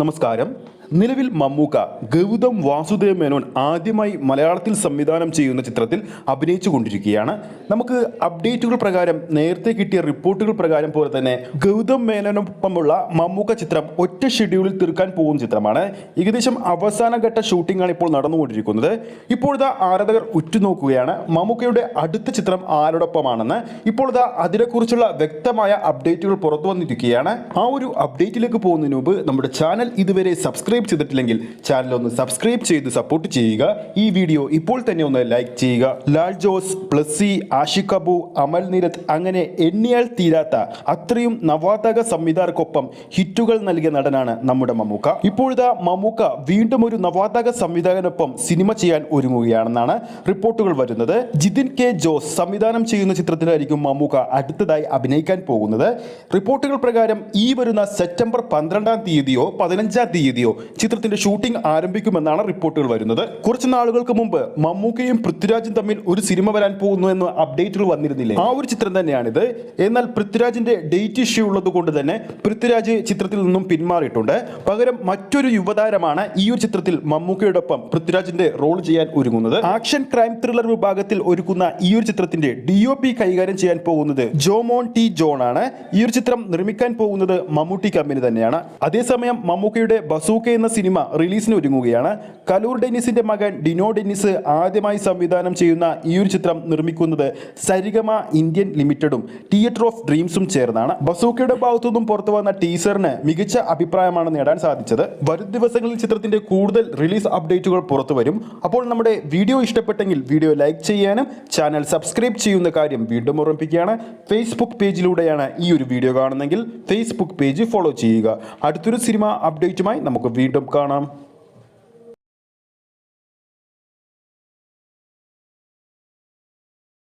നമസ്കാരം. നിലവിൽ മമ്മൂക്ക ഗൗതം വാസുദേവ് മേനോൻ ആദ്യമായി മലയാളത്തിൽ സംവിധാനം ചെയ്യുന്ന ചിത്രത്തിൽ അഭിനയിച്ചു കൊണ്ടിരിക്കുകയാണ്. നമുക്ക് അപ്ഡേറ്റുകൾ പ്രകാരം നേരത്തെ കിട്ടിയ റിപ്പോർട്ടുകൾ പ്രകാരം പോലെ തന്നെ ഗൗതം മേനോനൊപ്പമുള്ള മമ്മൂക്ക ചിത്രം ഒറ്റ ഷെഡ്യൂളിൽ തീർക്കാൻ പോകുന്ന ചിത്രമാണ്. ഏകദേശം അവസാനഘട്ട ഷൂട്ടിംഗ് ആണ് ഇപ്പോൾ നടന്നുകൊണ്ടിരിക്കുന്നത്. ഇപ്പോഴത്തെ ആരാധകർ ഉറ്റുനോക്കുകയാണ്. മമ്മൂക്കയുടെ അടുത്ത ചിത്രം ആരോടൊപ്പമാണെന്ന് ഇപ്പോഴത്തെ അതിനെക്കുറിച്ചുള്ള വ്യക്തമായ അപ്ഡേറ്റുകൾ പുറത്തു വന്നിരിക്കുകയാണ്. ആ ഒരു അപ്ഡേറ്റിലേക്ക് പോകുന്നതിന് മുമ്പ് നമ്മുടെ ചാനൽ ഇതുവരെ സബ്സ്ക്രൈബ് ചെയ്തിട്ടില്ലെങ്കിൽ ചാനൽ ഒന്ന് സബ്സ്ക്രൈബ് ചെയ്ത് സപ്പോർട്ട് ചെയ്യുക. ഈ വീഡിയോ ഇപ്പോൾ തന്നെ ഒന്ന് ലൈക്ക് ചെയ്യുക. ലാൽ ജോസ് പ്ലസ്സി ആഷിഖ് അബു അമൽ നിരത് അങ്ങനെ എണ്ണിയാൽ തീരാത്ത അത്രയും നവാതക സംവിധായകർക്കൊപ്പം ഹിറ്റുകൾ നൽകിയ നടനാണ് നമ്മുടെ മമ്മൂക്ക. ഇപ്പോഴത്തെ മമ്മൂക്ക വീണ്ടും ഒരു നവാതക സംവിധായകനൊപ്പം സിനിമ ചെയ്യാൻ ഒരുങ്ങുകയാണെന്നാണ് റിപ്പോർട്ടുകൾ വരുന്നത്. ജിതിൻ കെ ജോസ് സംവിധാനം ചെയ്യുന്ന ചിത്രത്തിലായിരിക്കും മമ്മൂക്ക അടുത്തതായി അഭിനയിക്കാൻ പോകുന്നത്. റിപ്പോർട്ടുകൾ പ്രകാരം ഈ വരുന്ന സെപ്റ്റംബർ പന്ത്രണ്ടാം തീയതിയോ പതിനഞ്ചാം തീയതിയോ ചിത്രത്തിന്റെ ഷൂട്ടിംഗ് ആരംഭിക്കുമെന്നാണ് റിപ്പോർട്ടുകൾ വരുന്നത്. കുറച്ച് നാളുകൾക്ക് മുമ്പ് മമ്മൂക്കയും പൃഥ്വിരാജും തമ്മിൽ ഒരു സിനിമ വരാൻ പോകുന്നു എന്ന് അപ്ഡേറ്റുകൾ വന്നിരുന്നില്ലേ? ആ ഒരു ചിത്രം തന്നെയാണിത്. എന്നാൽ പൃഥ്വിരാജിന്റെ ഡേറ്റ് ഇഷ്യൂ ഉള്ളത് കൊണ്ട് തന്നെ പൃഥ്വിരാജ് ചിത്രത്തിൽ നിന്നും പിന്മാറിയിട്ടുണ്ട്. പകരം മറ്റൊരു യുവതാരമാണ് ഈ ഒരു ചിത്രത്തിൽ മമ്മൂക്കയോടൊപ്പം പൃഥ്വിരാജിന്റെ റോൾ ചെയ്യാൻ ഒരുങ്ങുന്നത്. ആക്ഷൻ ക്രൈം ത്രില്ലർ വിഭാഗത്തിൽ ഒരുക്കുന്ന ഈ ഒരു ചിത്രത്തിന്റെ ഡി ഒ പി കൈകാര്യം ചെയ്യാൻ പോകുന്നത് ജോമോൺ ടി ജോൺ ആണ്. ഈ ഒരു ചിത്രം നിർമ്മിക്കാൻ പോകുന്നത് മമ്മൂട്ടി കമ്പനി തന്നെയാണ്. അതേസമയം മമ്മൂക്കയുടെ ബസൂക്ക എന്ന സിനിമ റിലീസിന് ഒരുങ്ങുകയാണ്. കലൂർ ഡെന്നിസിന്റെ മകൻ ഡിനോ ഡെന്നിസ് ആദ്യമായി സംവിധാനം ചെയ്യുന്ന ഈ ഒരു ചിത്രം നിർമ്മിക്കുന്നത് സരിഗമ ഇന്ത്യൻ ലിമിറ്റഡും തിയേറ്റർ ഓഫ് ഡ്രീംസും ചേർന്നാണ്. ബസൂക്കയുടെ ഭാഗത്തു നിന്നും പുറത്തു വന്ന ടീസറിന് മികച്ച അഭിപ്രായമാണ് നേടാൻ സാധിച്ചത്. വരും ദിവസങ്ങളിൽ ചിത്രത്തിന്റെ കൂടുതൽ റിലീസ് അപ്ഡേറ്റുകൾ പുറത്തു വരും. അപ്പോൾ നമ്മുടെ വീഡിയോ ഇഷ്ടപ്പെട്ടെങ്കിൽ വീഡിയോ ലൈക്ക് ചെയ്യാനും ചാനൽ സബ്സ്ക്രൈബ് ചെയ്യുന്ന കാര്യം വീണ്ടും ഓർമ്മിപ്പിക്കുകയാണ്. ഫേസ്ബുക്ക് പേജിലൂടെയാണ് ഈ ഒരു വീഡിയോ കാണുന്നെങ്കിൽ ഫേസ്ബുക്ക് പേജ് ഫോളോ ചെയ്യുക. അടുത്തൊരു സിനിമ അപ്ഡേറ്റുമായി നമുക്ക് വീണ്ടും കാണാം.